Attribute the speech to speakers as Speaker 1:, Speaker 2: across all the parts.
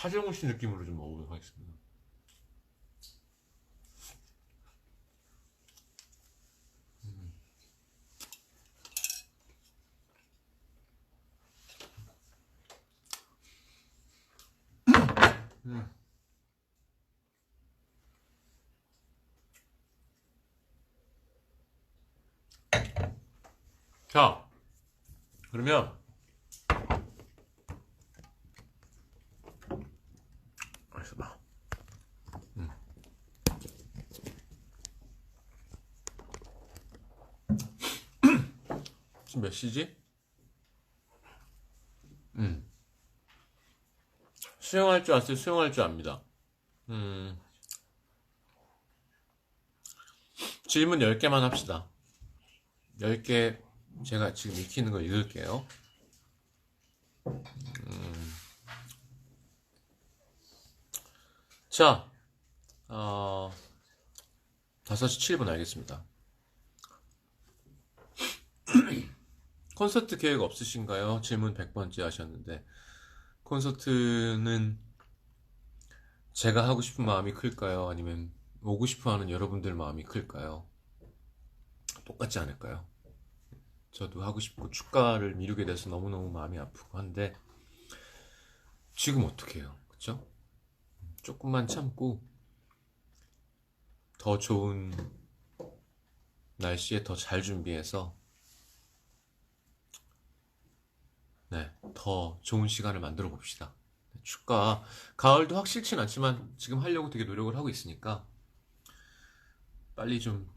Speaker 1: 하정우 씨 느낌으로 좀 먹어보도록 하겠습니다. 음. 자, 그러면 음. 지금 몇 시지? 음. 수영할 줄 아세요? 수영할 줄 압니다. 음. 질문 10개만 합시다. 10개 제가 지금 익히는 거 읽을게요. 음. 자, 어, 5시 7분 알겠습니다. 콘서트 계획 없으신가요? 질문 100번째 하셨는데, 콘서트는 제가 하고 싶은 마음이 클까요? 아니면 오고 싶어 하는 여러분들 마음이 클까요? 똑같지 않을까요? 저도 하고 싶고 축가를 미루게 돼서 너무너무 마음이 아프고 한데 지금 어떻게 해요? 그쵸? 조금만 참고 더 좋은 날씨에 더 잘 준비해서 네, 더 좋은 시간을 만들어 봅시다. 축가 가을도 확실치 는 않지만 지금 하려고 되게 노력을 하고 있으니까 빨리 좀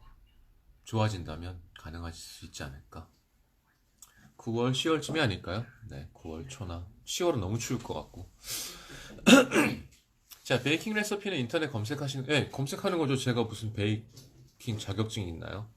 Speaker 1: 좋아진다면 가능할 수 있지 않을까. 9월, 10월쯤이 아닐까요? 네, 9월 초나 10월은 너무 추울 것 같고. 자, 베이킹 레시피는 인터넷 검색하시는, 네, 검색하는 거죠. 제가 무슨 베이킹 자격증이 있나요?